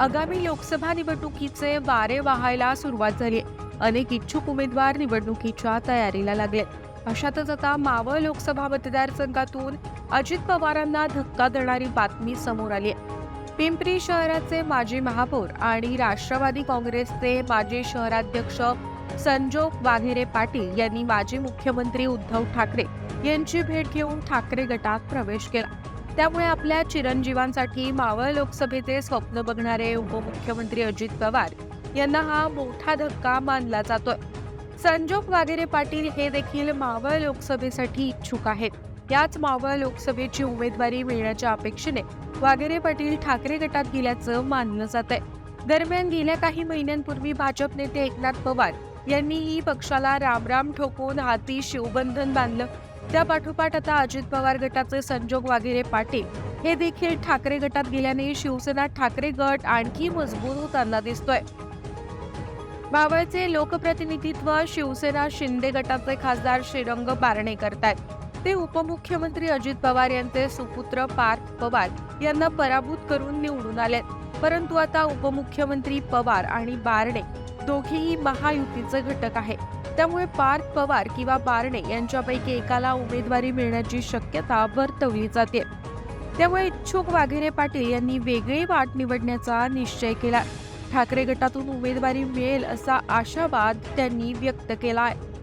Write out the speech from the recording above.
आगामी लोकसभा निवडणुकीचे वारे वाहायला सुरुवात झाली अनेक इच्छुक उमेदवार निवडणुकीच्या तयारीला लागले अशातच आता मावळ लोकसभा मतदारसंघातून अजित पवारांना धक्का देणारी बातमी समोर आली आहे. पिंपरी शहराचे माजी महापौर आणि राष्ट्रवादी काँग्रेसचे माजी शहराध्यक्ष संजोग वाघेरे पाटील यांनी माजी मुख्यमंत्री उद्धव ठाकरे यांची भेट घेऊन ठाकरे गटात प्रवेश केला. त्यामुळे आपल्या चिरंजीवांसाठी मावळ लोकसभेचे स्वप्न बघणारे उपमुख्यमंत्री अजित पवार यांना हा मोठा धक्का मानला जातोय. संजोग वागेरे पाटील हे देखील मावळ लोकसभेसाठी इच्छुक आहेत. याच मावळ लोकसभेची उमेदवारी मिळण्याच्या अपेक्षेने वागेरे पाटील ठाकरे गटात गेल्याचं मानलं जात आहे दरम्यान गेल्या काही महिन्यांपूर्वी भाजप नेते एकनाथ पवार यांनीही पक्षाला रामराम ठोकून हाती शिवबंधन बांधलं. त्या पाठोपाठ आता अजित पवार गटाचे संजोग वाघेरे पाटील हे देखील ठाकरे गटात गेल्याने शिवसेना ठाकरे गट आणखी मजबूत होताना दिसतोय. बावळचे लोकप्रतिनिधित्व शिवसेना शिंदे गटाचे खासदार श्रीरंग बारणे करतायत. ते उपमुख्यमंत्री अजित पवार यांचे सुपुत्र पार्थ पवार यांना पराभूत करून निवडून आले परंतु आता उपमुख्यमंत्री पवार आणि बारणे दोघेही महायुतीचे घटक आहे त्यामुळे पार्थ पवार किंवा बारणे यांच्यापैकी एकाला उमेदवारी मिळण्याची शक्यता वर्तवली जाते. त्यामुळे इच्छुक वाघेरे पाटील यांनी वेगळी वाट निवडण्याचा निश्चय केला. ठाकरे गटातून उमेदवारी मिळेल असा आशावाद त्यांनी व्यक्त केला आहे